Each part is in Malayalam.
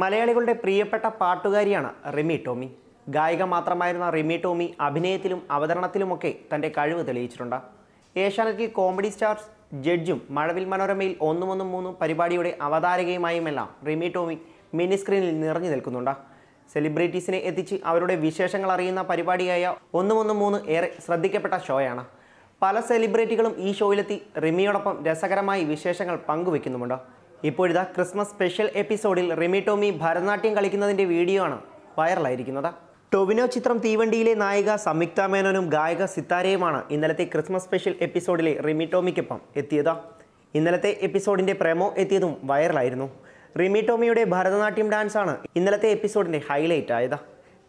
മലയാളികളുടെ പ്രിയപ്പെട്ട പാട്ടുകാരിയാണ് റിമി ടോമി. ഗായിക മാത്രമായിരുന്ന റിമി ടോമി അഭിനയത്തിലും അവതരണത്തിലുമൊക്കെ തന്റെ കഴിവ് തെളിയിച്ചിട്ടുണ്ട്. ഏഷ്യാനെറ്റിൽ കോമഡി സ്റ്റാർസ് ജഡ്ജും മഴവിൽ മനോരമയിൽ ഒന്നും ഒന്നും മൂന്നും പരിപാടിയുടെ അവതാരകയുമായുമെല്ലാം റിമി ടോമി മിനി സ്ക്രീനിൽ നിറഞ്ഞു നിൽക്കുന്നുണ്ട്. സെലിബ്രിറ്റീസിനെ എത്തിച്ച് അവരുടെ വിശേഷങ്ങൾ അറിയുന്ന പരിപാടിയായ ഒന്നും ഒന്നും മൂന്ന് ഏറെ ശ്രദ്ധിക്കപ്പെട്ട ഷോയാണ്. പല സെലിബ്രിറ്റികളും ഈ ഷോയിലെത്തി റിമിയോടൊപ്പം രസകരമായി വിശേഷങ്ങൾ പങ്കുവെക്കുന്നുമുണ്ട്. ഇപ്പോഴിതാ ക്രിസ്മസ് സ്പെഷ്യൽ എപ്പിസോഡിൽ റിമി ടോമി ഭരതനാട്യം കളിക്കുന്നതിന്റെ വീഡിയോ ആണ് വൈറലായിരിക്കുന്നത്. ടൊവിനോ ചിത്രം തീവണ്ടിയിലെ നായിക സംയുക്ത മേനോനും ഗായക സിത്താരയുമാണ് ഇന്നലത്തെ ക്രിസ്മസ് സ്പെഷ്യൽ എപ്പിസോഡിലെ റിമി ടോമിക്കൊപ്പം എത്തിയത്. ഇന്നലത്തെ എപ്പിസോഡിന്റെ പ്രേമോ എത്തിയതും വൈറലായിരുന്നു. റിമി ടോമിയുടെ ഭരതനാട്യം ഡാൻസാണ് ഇന്നലത്തെ എപ്പിസോഡിന്റെ ഹൈലൈറ്റ് ആയത്.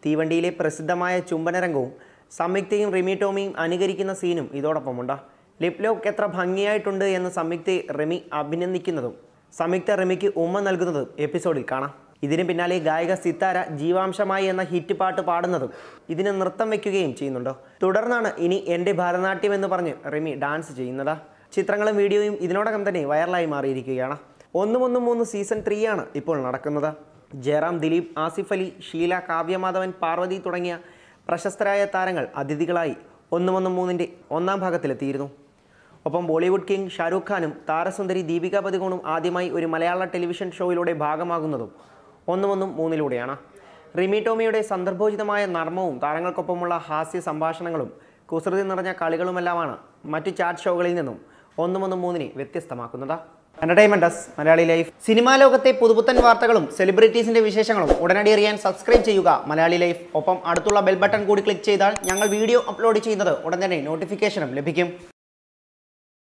തീവണ്ടിയിലെ പ്രസിദ്ധമായ ചുംബനരംഗവും സംയുക്തയും റിമി ടോമിയും അനുകരിക്കുന്ന സീനും ഇതോടൊപ്പമുണ്ട്. ലിപ് ലോക്ക് എത്ര ഭംഗിയായിട്ടുണ്ട് എന്ന് സംയുക്തയെ റിമി അഭിനന്ദിക്കുന്നതും സംയുക്ത റമിക്ക് ഉമ്മ നൽകുന്നതും എപ്പിസോഡിൽ കാണാം. ഇതിന് പിന്നാലെ ഗായിക സിത്താര ജീവാംശമായി എന്ന ഹിറ്റ് പാട്ട് പാടുന്നതും ഇതിന് നൃത്തം വെക്കുകയും ചെയ്യുന്നുണ്ട്? തുടർന്നാണ് ഇനി എന്റെ ഭരതനാട്യം എന്ന് പറഞ്ഞ് റിമി ഡാൻസ് ചെയ്യുന്നത്. ചിത്രങ്ങളും വീഡിയോയും ഇതിനോടകം തന്നെ വൈറലായി മാറിയിരിക്കുകയാണ്. ഒന്നും ഒന്നും മൂന്ന് സീസൺ ത്രീ ആണ് ഇപ്പോൾ നടക്കുന്നത്. ജയറാം ദിലീപ് ആസിഫ് അലി ഷീല കാവ്യമാധവൻ പാർവതി തുടങ്ങിയ പ്രശസ്തരായ താരങ്ങൾ അതിഥികളായി ഒന്നും ഒന്നും മൂന്നിന്റെ ഒന്നാം ഭാഗത്തിലെത്തിയിരുന്നു. ഒപ്പം ബോളിവുഡ് കിങ് ഷാരൂഖ് ഖാനും താരസുന്ദരി ദീപിക പതികോണും ആദ്യമായി ഒരു മലയാള ടെലിവിഷൻ ഷോയിലൂടെ ഭാഗമാകുന്നതും ഒന്നുമൊന്നും ഒന്നും മൂന്നിലൂടെയാണ്. റിമി ടോമിയുടെ സന്ദർഭോചിതമായ നർമ്മവും താരങ്ങൾക്കൊപ്പമുള്ള ഹാസ്യ സംഭാഷണങ്ങളും കുസൃതി നിറഞ്ഞ കളികളുമെല്ലാമാണ് മറ്റു ചാറ്റ് ഷോകളിൽ നിന്നും ഒന്നുമൊന്നും ഒന്നും മൂന്നിനെ വ്യത്യസ്തമാക്കുന്നത്. എന്റർടൈൻമെന്റസ് മലയാളി ലൈഫ്. സിനിമാ ലോകത്തെ പുതുപുത്തൻ വാർത്തകളും സെലിബ്രിറ്റീസിന്റെ വിശേഷങ്ങളും ഉടനടി അറിയാൻ സബ്സ്ക്രൈബ് ചെയ്യുക മലയാളി ലൈഫ്. ഒപ്പം അടുത്തുള്ള ബെൽ ബട്ടൺ കൂടി ക്ലിക്ക് ചെയ്താൽ ഞങ്ങൾ വീഡിയോ അപ്ലോഡ് ചെയ്യുന്നത് ഉടൻ തന്നെ നോട്ടിഫിക്കേഷനും ലഭിക്കും.